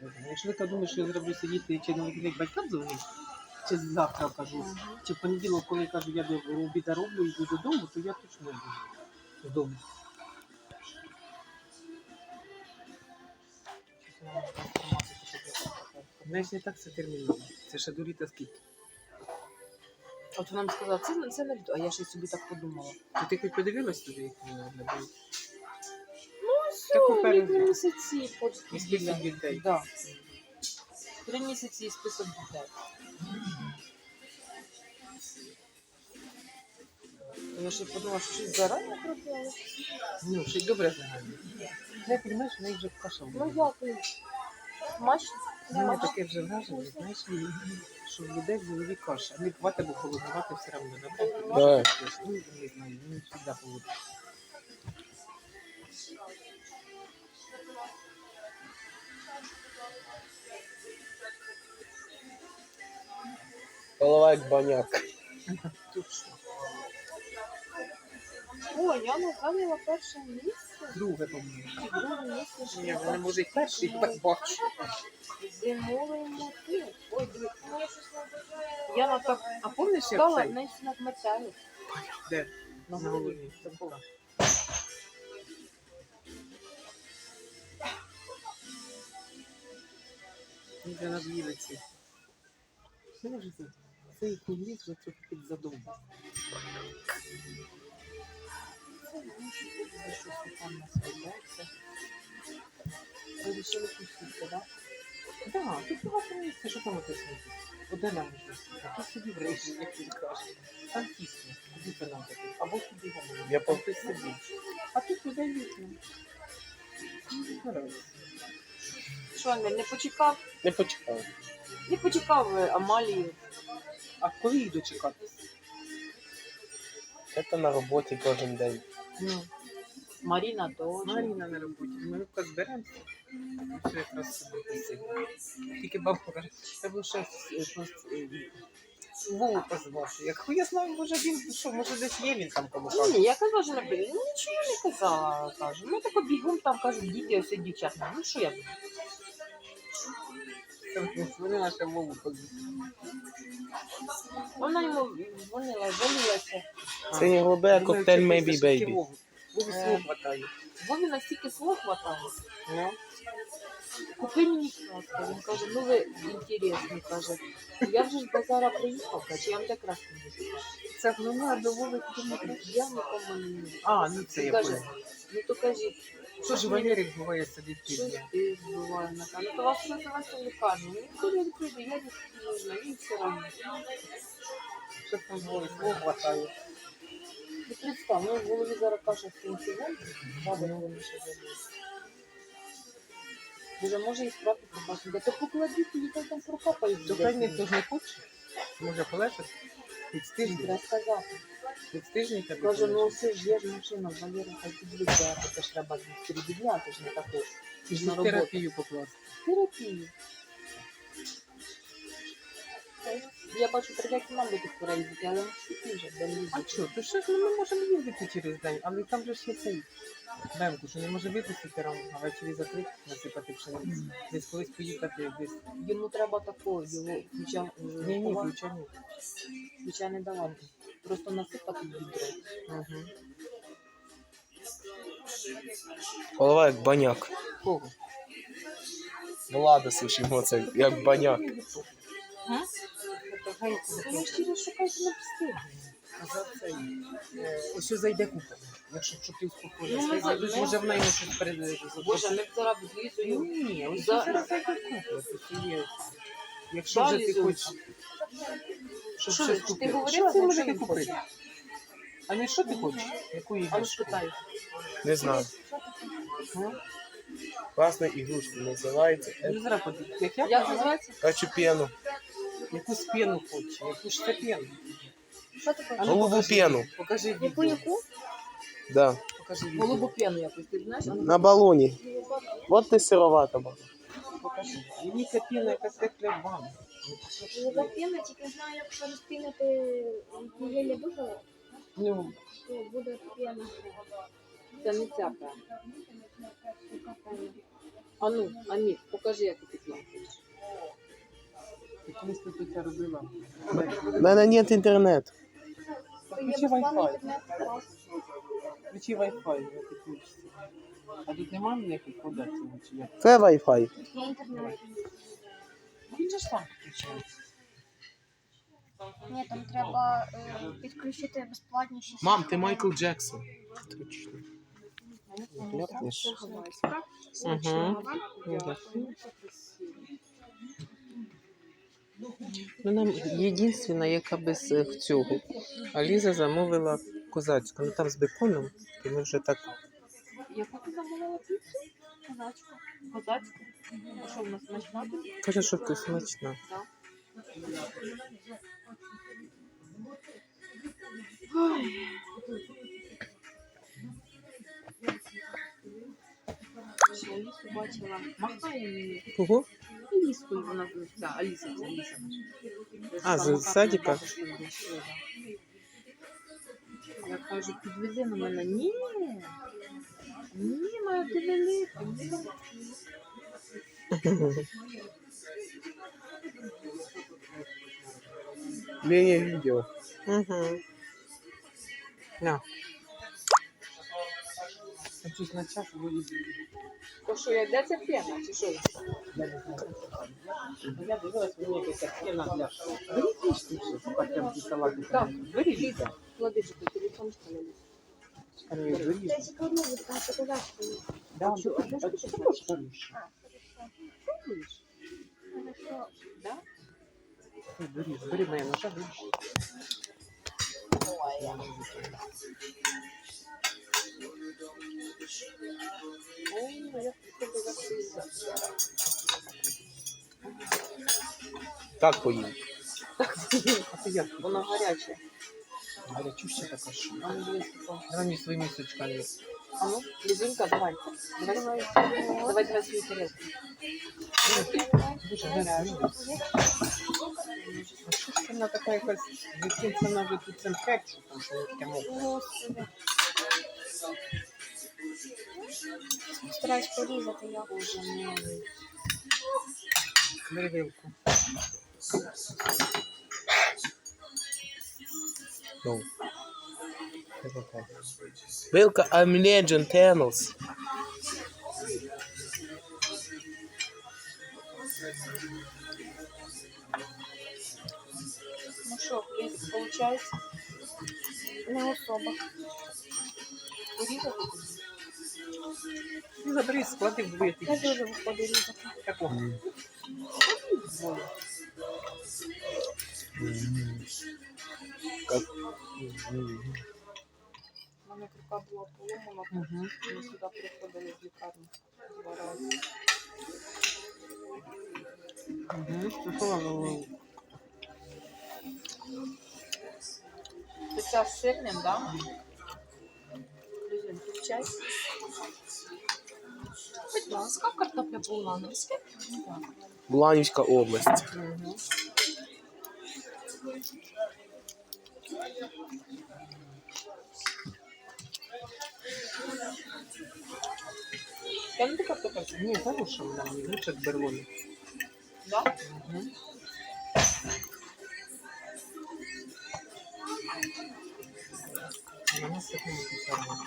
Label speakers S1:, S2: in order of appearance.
S1: Знаю. Якщо я думаю, що я зроблю сидіти чи на вихідних батькам дзвонити, чи завтра кажу, чи в понеділок, коли я кажу, я до обіда роблю і йду додому, то я точно не буду вдома. Знаєш, не так це терміново. Це ще дуріта скільки.
S2: От вона мені сказала, це, це не льду, а я ще собі так подумала.
S1: То ти хоч подивилась туди, як воно виглядає?
S2: Все,
S1: Таку
S2: три місяці
S1: І список дітей.
S2: Да. Три місяці і список дітей. Я ще подумала, що щось зарані пропало.
S1: Ну, ще й добре загально. Я розумієш, в неї вже каша
S2: Ну
S1: була.
S2: як? Смачно?
S1: У мене таке вже враження, знаєш, що в людей в голові каша. Не хватить, бо холодувати все одно.
S3: Да.
S1: Ну, не знаю, не завжди холодно.
S3: Голова як баняк.
S2: О, Яна зайняла перше місце.
S1: Друге, по-моєму.
S2: І друге місце
S1: Ні,
S2: жінка.
S1: може і перший, я так бачу.
S2: Зимовий мотив. Ой, диви, я щось не. Яна так
S1: А пам'ятаєш, як
S2: стала
S1: цей?
S2: навіть над метелю.
S1: Де?
S2: На
S1: На
S2: голові.
S1: Це була. Він вже над'їли. Що вже це? Це їхній ліс вже трохи підзадовбав.
S2: Це за щось там наслідляється. Вирішили пустити, так?
S1: Так, тут багато місця, що там? Одне нам можна. Тут собі в рейсі, як він каже. Там тісно. Куди це нам таке? Або туди його
S3: Я по-
S1: собі. А тут. Ну, гаразд.
S2: Що, Амель, не почекав?
S3: Не почекав.
S2: Не почекав е, Амалію.
S1: А коли їх дочекатися?
S3: Це на роботі кожен день.
S1: Ну,
S2: Маріна теж.
S1: Маріна на роботі. Ми так зберемося. І все якраз собі посидимо. Тільки бабка каже, треба ще е, пос- е, Вову позвати. Як я знаю, може він, що, може десь є він там кому каже.
S2: Ні, я казала, що не прийде. Ну нічого я не казала, кажу. Ми тако бігом там кажуть, діти, ось дівчата. Ну що я буду?
S1: Вони наша Вову позвати.
S2: Вона йому дзвонила, жалілася.
S3: Це не голубе, а коктейль Maybe Baby.
S1: Вові свого хватає.
S2: Вові настільки слов хватало.
S1: Ну,
S2: Купи мені краска. Він каже, ну ви інтересні, каже. Я вже з базара приїхав, каже, я вам так раз не буду.
S1: це вона до Вови.
S2: Я нікому не.
S1: А, ну це я
S2: Каже,
S1: понял.
S2: Ну то кажіть,
S1: Що ж Валерик буває сидить
S2: щось
S1: півдня?
S2: ти збиває на камеру. То вас у лікарні. Ну коли він прийде, я не нужна, він все одно.
S1: Що там Вові свого хватає?
S2: Ну представ, ну в голові зараз каша з цим цілом, баба не ще забуде. Боже, може і справді побачити. Да то покладіть, і хай там прокапають.
S1: То хай ніхто ж не хоче. Може полежати? Під
S2: Треба
S1: стижні.
S2: сказати.
S1: Під стижні тебе
S2: Каже, ну все ж є ж машина, Валера, хай підведе, це ж треба передівляти ж не таку.
S1: Ти ж
S2: на роботу.
S1: терапію покласти.
S2: Терапію. Я бачу, третяки нам тих пора їздити, але всі вже де не
S1: А
S2: їздять.
S1: що, то що ж ну, ми можемо їздити через день, але там же ж є цей бемку, що не може випустити рано, а ввечері закрити, насипати пшеницю. Десь колись поїхати, десь.
S2: Йому треба такого, його ключа,
S1: Ні, ні, ключа ні.
S2: ключа не давати. Просто насипати відро.
S1: Угу.
S3: Голова як баняк.
S1: Кого?
S3: Влада слушаємо це як баняк.
S2: Ну, на пустині.
S1: А за цей, е, Ось зайде купа. Якщо щоб ти
S2: Ну,
S1: успокоїлася,
S2: за-
S1: може в неї щось перед
S2: Боже, ми зараз з
S1: Ну, ні, ось зараз зайде купа. Якщо вже ти хочеш, щоб
S2: Що
S1: щось
S2: ти
S1: купити.
S2: говорила,
S1: Що ти можете
S2: він
S1: купити? А не що ти хочеш? Яку
S2: А
S1: іграшку?
S3: Не знаю.
S1: Ну,
S3: Класна ігрушка називається.
S1: Ну, зараз подивись. Як я
S2: Як називається?
S3: Хочу пену.
S1: якусь пену хоче, яку ж це пену.
S2: Що хочеш?
S1: ну,
S3: Голубу
S1: покажи,
S3: пену.
S1: Покажи
S2: Яку
S1: відео.
S2: яку?
S3: Да.
S1: Покажи відео.
S2: Голубу пену якусь, ти знаєш? А ну,
S3: На балоні. Вот ти сировата була.
S1: Покажи. Мені ця пена якась як для ванни.
S4: Піна, тільки знаю, якщо розпінити її дуже,
S1: Ну,
S4: то буде піна.
S2: Це не ця пена. А ну, Амір, покажи, яку ти п'єш.
S1: Колись тут це робила.
S3: У мене нет інтернету.
S1: Включи Wi-Fi. Включи Wi-Fi, я підключуся. А тут немає ніяких податів.
S3: Це Wi-Fi.
S4: Є інтернет.
S1: Він же ж сам включається.
S4: Ні, там треба е, підключити безплатніші.
S3: Мам, ти. Майкл Джексон. Точно.
S1: Угу. Ну, нам єдинственна, яка без е, цього. А Ліза замовила козацьку. Ну там з беконом, то ми вже так.
S2: Яку ти замовила піцу? Козацьку. Козацьку? А що в нас смачна тут?
S1: Каже, що ти смачна.
S2: Да. Ой. Ще Алісу бачила. Махає мені.
S1: Кого?
S2: Аліску вона ця, Аліса, це Аліса.
S1: А, з садика?
S2: Я кажу, підвези на мене. Ні. Ні, моя ти велика. Ні.
S3: Мені відео.
S1: Угу. На. Я щось на час вилізу.
S2: То що, я де ця пена, чи що?
S1: Я дивилась, мені якась піна для... Беріть їжте вже, поки там ті салати.
S2: Так,
S1: беріть.
S2: Ліза, клади же той телефон, що
S4: відправити козачку.
S1: Да,
S2: ти хочеш?
S1: хочеш?
S2: Чуєш? Да?
S1: Бери, бери моя ножа, бери.
S2: Ой, я.
S3: Так поїм.
S1: А ти?
S2: Воно гаряче.
S1: Гарячуща така що.
S2: А ну дивись.
S1: Давай мені свої місочками.
S2: А ну, Лізунька, давай. Давай, давай, давай свою тарелку.
S1: Дуже гаряча. А що ж вона така якась викинцена вже тут цим кетчупом, що таке мокре?
S4: Стараюсь порізати я.
S2: Боже мой.
S1: Бери вилку.
S3: Ну. Вилка I'm Legend Tennis.
S2: Ну що, Лізик, виходить?
S4: Не особа.
S2: Порізати?
S1: Ну, забери, склади в двоє
S4: Не
S1: тисячі.
S4: дуже виходить різати.
S1: Такого.
S2: У мене рука була поломана,
S1: Угу.
S2: ми сюди приходили з лікарні два рази.
S1: Угу.
S2: Ти ця з сирним, да? Лізунь, ти в чай? Будь ласка, картопля по-улановськи.
S3: Буланівська область.
S1: Угу.
S2: Я не така картопля.
S1: Ні, хороша вона мені, лучше з берлони.
S2: Да?
S1: Угу. Вона сирненька.